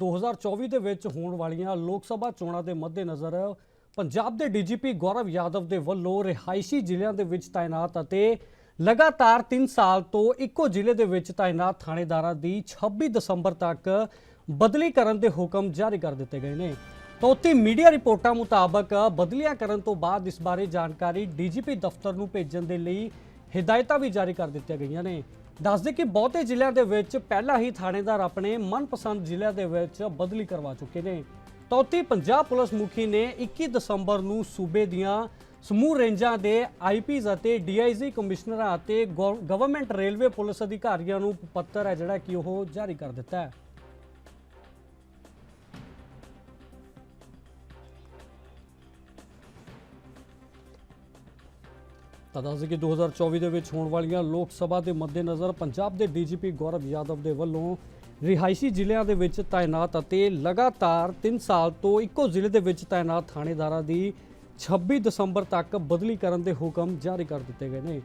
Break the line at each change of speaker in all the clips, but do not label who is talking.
2024 ਦੇ ਵਿੱਚ ਹੋਣ ਵਾਲੀਆਂ ਲੋਕ ਸਭਾ ਚੋਣਾਂ ਦੇ ਮੱਦੇਨਜ਼ਰ ਪੰਜਾਬ ਦੇ ਡੀਜੀਪੀ ਗੌਰਵ ਯਾਦਵ ਦੇ ਵੱਲੋਂ ਰਿਹਾਇਸ਼ੀ ਜ਼ਿਲ੍ਹਿਆਂ ਦੇ ਵਿੱਚ ਤਾਇਨਾਤ ਅਤੇ ਲਗਾਤਾਰ 3 ਸਾਲ ਤੋਂ ਇੱਕੋ ਜ਼ਿਲ੍ਹੇ ਦੇ ਵਿੱਚ ਤਾਇਨਾਤ ਥਾਣੇਦਾਰਾਂ ਦੀ 26 ਦਸੰਬਰ ਤੱਕ ਬਦਲੀ ਕਰਨ ਦੇ ਹੁਕਮ ਜਾਰੀ ਕਰ ਦਿੱਤੇ ਗਏ ਨੇ ਤਾਂ ਉੱਥੇ ਮੀਡੀਆ ਰਿਪੋਰਟਾਂ ਮੁਤਾਬਕ ਬਦਲੀਆਂ ਕਰਨ ਤੋਂ ਬਾਅਦ ਇਸ ਬਾਰੇ ਜਾਣਕਾਰੀ ਡੀਜੀਪੀ ਦਫ਼ਤਰ ਨੂੰ ਭੇਜਣ ਦੇ ਲਈ ਹਦਾਇਤਾਂ ਵੀ ਜਾਰੀ ਕਰ ਦਿੱਤੀਆਂ ਗਈਆਂ ਨੇ ਦੱਸਦੇ ਕਿ ਬਹੁਤੇ ਜ਼ਿਲ੍ਹਿਆਂ ਦੇ ਵਿੱਚ ਪਹਿਲਾਂ ਹੀ ਥਾਣੇਦਾਰ ਆਪਣੇ ਮਨਪਸੰਦ ਜ਼ਿਲ੍ਹਿਆਂ ਦੇ ਵਿੱਚ ਬਦਲੀ ਕਰਵਾ ਚੁੱਕੇ ਨੇ ਤੌਤੀ ਪੰਜਾਬ ਪੁਲਿਸ ਮੁਖੀ ਨੇ 21 ਦਸੰਬਰ ਨੂੰ ਸੂਬੇ ਦੀਆਂ ਸਮੂਹ ਰੇਂਜਾਂ ਦੇ ਆਈਪੀਜ਼ ਅਤੇ ਡੀਆਈਜੀ ਕਮਿਸ਼ਨਰਾਂ ਅਤੇ ਗਵਰਨਮੈਂਟ ਰੇਲਵੇ ਪੁਲਿਸ ਅਧਿਕਾਰੀਆਂ ਨੂੰ ਪੱਤਰ ਹੈ ਜਿਹੜਾ ਕਿ ਉਹ ਜਾਰੀ ਕਰ ਦਿੱਤਾ ਹੈ ਤਾਂ ਦੱਸ ਕਿ 2024 ਦੇ ਵਿੱਚ ਹੋਣ ਵਾਲੀਆਂ ਲੋਕ ਸਭਾ ਦੇ ਮੱਦੇਨਜ਼ਰ ਪੰਜਾਬ ਦੇ ਡੀਜੀਪੀ ਗੌਰਵ ਯਾਦਵ ਦੇ ਵੱਲੋਂ ਰਿਹਾਇਸ਼ੀ ਜ਼ਿਲ੍ਹਿਆਂ ਦੇ ਵਿੱਚ ਤਾਇਨਾਤ ਅਤੇ ਲਗਾਤਾਰ 3 ਸਾਲ ਤੋਂ ਇੱਕੋ ਜ਼ਿਲ੍ਹੇ ਦੇ ਵਿੱਚ ਤਾਇਨਾਤ ਥਾਣੇਦਾਰਾਂ ਦੀ 26 ਦਸੰਬਰ ਤੱਕ ਬਦਲੀ ਕਰਨ ਦੇ ਹੁਕਮ ਜਾਰੀ ਕਰ ਦਿੱਤੇ ਗਏ ਨੇ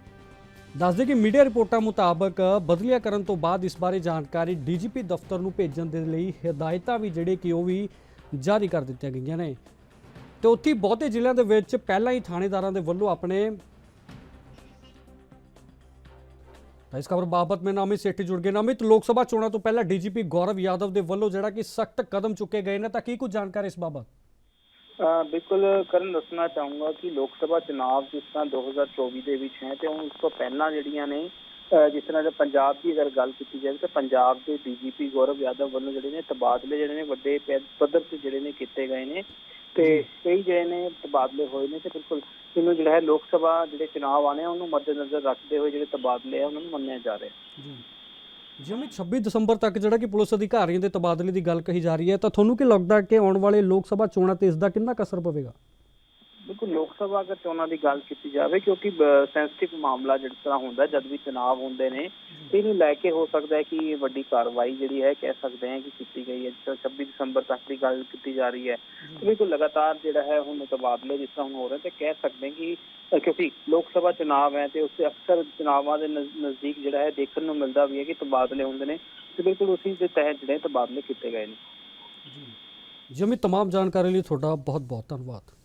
ਦੱਸਦੇ ਕਿ ਮੀਡੀਆ ਰਿਪੋਰਟਾਂ ਮੁਤਾਬਕ ਬਦਲੀਆਂ ਕਰਨ ਤੋਂ ਬਾਅਦ ਇਸ ਬਾਰੇ ਜਾਣਕਾਰੀ ਡੀਜੀਪੀ ਦਫ਼ਤਰ ਨੂੰ ਭੇਜਣ ਦੇ ਲਈ ਹਦਾਇਤਾਂ ਵੀ ਜਿਹੜੇ ਕਿ ਉਹ ਵੀ ਜਾਰੀ ਕਰ ਦਿੱਤੀਆਂ ਗਈਆਂ ਨੇ ਤੇ ਉੱਥੇ ਬਹੁਤੇ ਜ਼ਿਲ੍ਹਿਆਂ ਦੇ ਵਿੱਚ ਪਹਿਲਾਂ ਹੀ ਥਾਣੇਦਾਰਾਂ ਦੇ ਵੱਲੋਂ ਆਪਣੇ ਤਾਂ ਇਸ ਖਬਰ ਬਾਬਤ ਮੈਂ ਨਾਮਿਤ ਸੇਠੀ ਜੁੜ ਗਏ ਨਾਮਿਤ ਲੋਕ ਸਭਾ ਚੋਣਾਂ ਤੋਂ ਪਹਿਲਾਂ ਡੀਜੀਪੀ ਗੌਰਵ ਯਾਦਵ ਦੇ ਵੱਲੋਂ ਜਿਹੜਾ ਕਿ ਸਖਤ ਕਦਮ ਚੁੱਕੇ ਗਏ ਨੇ ਤਾਂ ਕੀ ਕੁਝ ਜਾਣਕਾਰੀ ਇਸ ਬਾਬਤ
ਬਿਲਕੁਲ ਕਰਨ ਦੱਸਣਾ ਚਾਹੂੰਗਾ ਕਿ ਲੋਕ ਸਭਾ ਚੋਣਾਂ ਜਿਸ ਤਰ੍ਹਾਂ 2024 ਦੇ ਵਿੱਚ ਹੈ ਤੇ ਉਸ ਤੋਂ ਪਹਿਲਾਂ ਜਿਹੜੀਆਂ ਨੇ ਜਿਸ ਤਰ੍ਹਾਂ ਜੇ ਪੰਜਾਬ ਦੀ ਅਗਰ ਗੱਲ ਕੀਤੀ ਜਾਵੇ ਤਾਂ ਪੰਜਾਬ ਦੇ ਡੀਜੀਪੀ ਗੌਰਵ ਯਾਦਵ ਵੱਲੋਂ ਜਿਹੜੇ ਨੇ ਤਬਾਦਲੇ ਜਿਹੜੇ ਨੇ ਵੱਡੇ ਪੱਧਰ ਤੇ ਜਿਹੜੇ ਨੇ ਕੀਤੇ ਗਏ ਨੇ ਤੇ ਕਈ ਜਿਹੜੇ ਨੇ ਤਬਾਦਲੇ ਹੋਏ ਨੇ ਤੇ ਬਿਲਕੁਲ ਇਹਨੂੰ ਜਿਹੜਾ ਹੈ ਲੋਕ ਸਭਾ ਜਿਹੜੇ ਚੋਣ ਆਣੇ ਆ ਉਹਨੂੰ ਮੱਦੇਨਜ਼ਰ ਰੱਖਦੇ ਹੋਏ ਜਿਹੜੇ ਤਬਾਦਲੇ ਆ ਉਹਨਾਂ ਨੂੰ ਮੰਨਿਆ ਜਾ ਰਿਹਾ ਜੀ
ਜਿਵੇਂ 26 ਦਸੰਬਰ ਤੱਕ ਜਿਹੜਾ ਕਿ ਪੁਲਿਸ ਅਧਿਕਾਰੀਆਂ ਦੇ ਤਬਾਦਲੇ ਦੀ ਗੱਲ ਕਹੀ ਜਾ ਰਹੀ ਹੈ ਤਾਂ ਤੁਹਾਨੂੰ ਕੀ ਲੱਗਦਾ ਕਿ ਆਉਣ ਵਾਲੇ ਲੋਕ ਸਭਾ ਚੋਣਾਂ ਤੇ ਇਸ ਦਾ ਕਿੰਨਾ ਕਸਰ ਪਵੇਗਾ ਬਿਲਕੁਲ ਲੋਕ ਸਭਾ ਅਗਰ ਚੋਣਾਂ ਦੀ ਗੱਲ ਕੀਤੀ ਜਾਵੇ ਕਿਉਂਕਿ ਸੈਂਸਿਟਿਵ ਮਾਮਲਾ ਜਿਹੜਾ ਤਰ੍ਹਾਂ ਹੁੰਦਾ ਜਦ ਵੀ ਚੁਣਾਵ ਹੁੰਦੇ ਨੇ
ਇਹਨੂੰ ਲੈ ਕੇ ਹੋ ਸਕਦਾ ਹੈ ਕਿ ਵੱਡੀ ਕਾਰਵਾਈ ਜਿਹੜੀ ਹੈ ਕਹਿ ਸਕਦੇ ਹਾਂ ਕਿ ਕੀਤੀ ਗਈ ਹੈ ਜਿਸ 26 ਦਸੰਬਰ ਤੱਕ ਦੀ ਗੱਲ ਕੀਤੀ ਜਾ ਰਹੀ ਹੈ ਬਿਲਕੁਲ ਲਗਾਤਾਰ ਜਿਹੜਾ ਹੈ ਹੁਣ ਤਬਾਦਲੇ ਜਿਸ ਤਰ੍ਹਾਂ ਹੋ ਰਹੇ ਤੇ ਕਹਿ ਸਕਦੇ ਕਿ ਕਿਉਂਕਿ ਲੋਕ ਸਭਾ ਚੋਣਾਂ ਹੈ ਤੇ ਉਸੇ ਅਕਸਰ ਚੁਣਾਵਾਂ ਦੇ ਨਜ਼ਦੀਕ ਜਿਹੜਾ ਹੈ ਦੇਖਣ ਨੂੰ ਮਿਲਦਾ ਵੀ ਹੈ ਕਿ ਤਬਾਦਲੇ ਹੁੰਦੇ ਨੇ ਤੇ ਬਿਲਕੁਲ ਉਸੇ ਦੇ ਤਹਿਤ ਜਿਹੜੇ ਤਬਾਦਲੇ ਕੀਤੇ ਗਏ ਨੇ ਜੀ ਜਮੀ तमाम ਜਾਣਕਾਰੀ ਲਈ ਤੁਹਾਡਾ ਬਹੁਤ ਬਹੁਤ ਧੰਨਵਾਦ